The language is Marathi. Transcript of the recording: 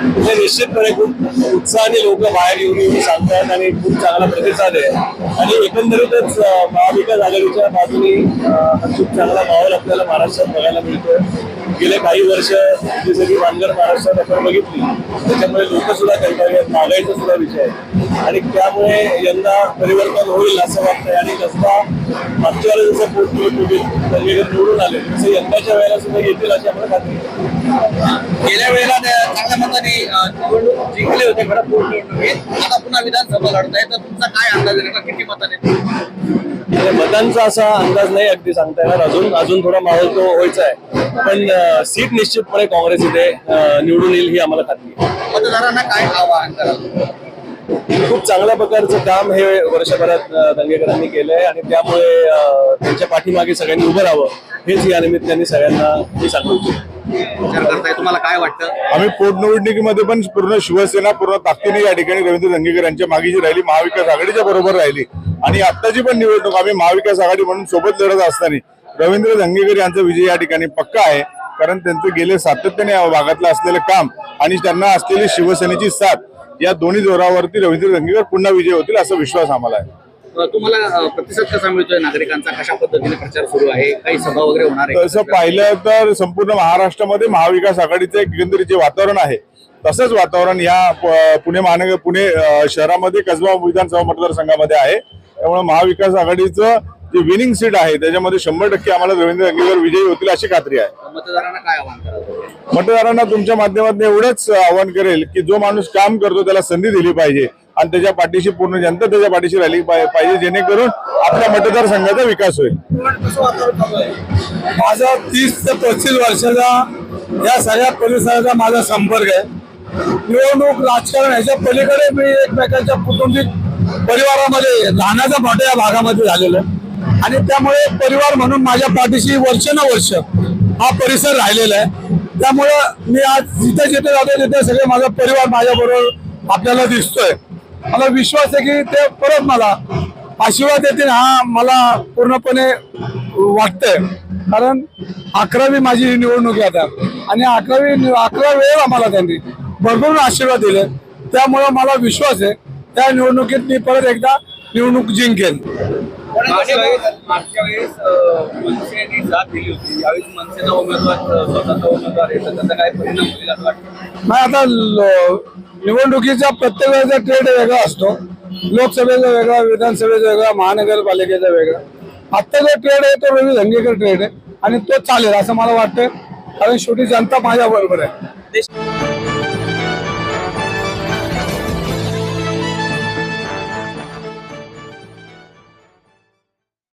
म्हणजे निश्चितपणे खूप उत्साहाने लोक बाहेर येऊन येऊन सांगतात आणि खूप चांगला प्रतिसाद आहे आणि एकंदरीतच महाविकास आघाडीच्या बाजूने खूप चांगला माहोल आपल्याला महाराष्ट्रात बघायला मिळतोय गेले काही वर्ष जी सगळी वानगड महाराष्ट्रात आपण बघितली त्याच्यामुळे लोक सुद्धा कंटाळले मागायचा सुद्धा विषय आहे आणि त्यामुळे यंदा परिवर्तन होईल असं वाटतंय आणि कसबा मागच्या वेळेला जसं पोटनिवडणुकीत निवडून आले तसं यंदाच्या वेळेला सुद्धा येतील अशी आम्हाला खात्री गेल्या वेळेला त्या चांगल्या मताने अं, निवडणूक जिंकले होते खरं पोटनिवडणुकीत आता पुन्हा विधानसभा लढताय तर तुमचा काय अंदाज आहे? नेमका किती मताने? म्हणजे मतांचा असा अंदाज नाही अगदी सांगता येणार. अजून अजून थोडा माहोल तो व्हायचा आहे पण सीट निश्चितपणे काँग्रेस इथे निवडून येईल ही आम्हाला खात्री मतदारांना काय आवाहन कराल? खूप चांगल्या प्रकारचं काम हे वर्षभरात दंगेकरांनी केलंय आणि त्यामुळे त्यांच्या पाठीमागे सगळ्यांनी उभं राहावं हेच या निमित्ताने सगळ्यांना मी सांगू इच्छितो विचार करताय तुम्हाला काय वाटतं? आम्ही पोटनिवडणुकीमध्ये पण पूर्ण शिवसेना पूर्ण ताकदीने या ठिकाणी रवींद्र धंगेकर यांच्या मागे जी राहिली महाविकास आघाडीच्या बरोबर राहिली. आणि आत्ताची पण निवडणूक आम्ही महाविकास आघाडी म्हणून सोबत लढत असताना रवींद्र धंगेकर यांचा विजय या ठिकाणी पक्का आहे. कारण त्यांचं गेले सातत्याने या भागातलं असलेलं काम आणि त्यांना असलेली शिवसेनेची साथ या दोन्ही जोरावरती रवींद्र धंगेकर पुन्हा विजय होतील असा विश्वास आम्हाला आहे. तुम्हाला प्रतिसाद कसा मिळतोय नागरिकांचा? कशा पद्धतीने प्रचार सुरू आहे? काही सभा वगैरे होणार आहे? तसं पाहिलं तर संपूर्ण महाराष्ट्रामध्ये महाविकास आघाडीचं एक एकंदरीत जे वातावरण आहे तसंच वातावरण या पुणे महानगर पुणे शहरामध्ये कसबा विधानसभा मतदारसंघामध्ये आहे. त्यामुळे महाविकास आघाडीचं जे विनिंग सीट आहे त्याच्यामध्ये शंभर टक्के आम्हाला रवींद्र अंगेकर विजयी होतील अशी खात्री आहे. मतदारांना काय आवाहन मतदारांना तुमच्या माध्यमातून एवढंच आवाहन करेल की जो माणूस काम करतो त्याला संधी दिली पाहिजे. आणि त्याच्या पाठीशी पूर्ण जनता त्याच्या पाठीशी राहिली पाहि- पाहिजे जेणेकरून आपल्या मतदारसंघाचा विकास होईल. माझा तीस ते पस्तीस वर्षाचा या सगळ्या परिसराचा माझा संपर्क आहे. निवडणूक राजकारण ह्याच्या पलीकडे मी एकमेकांच्या कुटुंबिक परिवारामध्ये लहानाचा मोठ्या या भागामध्ये झालेलं आहे. आणि त्यामुळे परिवार म्हणून माझ्या पाठीशी वर्षानुवर्ष हा परिसर राहिलेला आहे. त्यामुळं मी आज जिथे जिथे जातो तिथे सगळे माझा परिवार माझ्याबरोबर आपल्याला दिसतोय. मला विश्वास आहे की ते परत मला आशीर्वाद देतील हा मला पूर्णपणे वाटतंय. कारण अकरावी माझी निवडणूक आहे आता. आणि अकरावी अकरा वेळेला मला त्यांनी भरपूर आशीर्वाद दिले. त्यामुळं मला विश्वास आहे. त्या निवडणुकीत मी परत एकदा निवडणूक जिंकेन नाही आता निवडणुकीचा प्रत्येक वेळेचा ट्रेड वेगळा असतो. लोकसभेचा वेगळा विधानसभेचा वेगळा महानगरपालिकेचा वेगळा. आत्ता जो ट्रेड आहे तो रवी धंगेकर ट्रेड आहे आणि तो चालेल असं मला वाटतं कारण शेवटी जनता माझ्या बरोबर आहे.